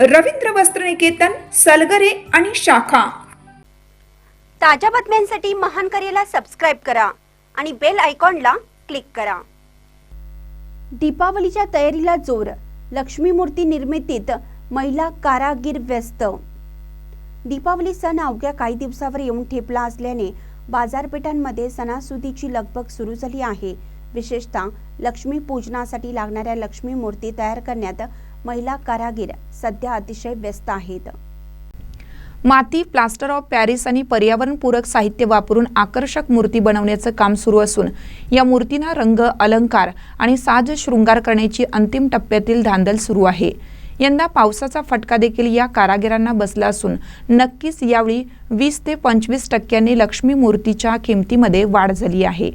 रवींद्र वस्त्रनिकेतन सलगरे आणि शाखा. ताज्या बातम्यांसाठी महान करेला सबस्क्राईब करा आणि बेल आयकॉनला क्लिक करा. दीपावलीच्या तयारीला जोर लक्ष्मी मूर्ती निर्मितीत महिला कारागीर व्यस्त. दीपावली सण अवघ्या काही दिवसावर येऊन ठेपला असल्याने बाजारपेठांमध्ये सणासुदीची लगबग सुरू झाली आहे. विशेषतः लक्ष्मी पूजनासाठी लागणाऱ्या लक्ष्मी मूर्ती तयार करण्यात महिला कारागीर सध्या अतिशय व्यस्त आहेत. माती प्लास्टर ऑफ पॅरिस आणि पर्यावरणपूरक साहित्य वापरून आकर्षक मूर्ती बनवण्याचं काम सुरू असून या मूर्तींना रंग अलंकार आणि साज शृंगार करण्याची अंतिम टप्प्यातील धांदल सुरू आहे. यंदा पावसाचा फटका देखील या कारागिरांना बसला असून नक्कीच यावेळी वीस ते पंचवीस टक्क्यांनी लक्ष्मी मूर्तीच्या किमतीमध्ये वाढ झाली आहे.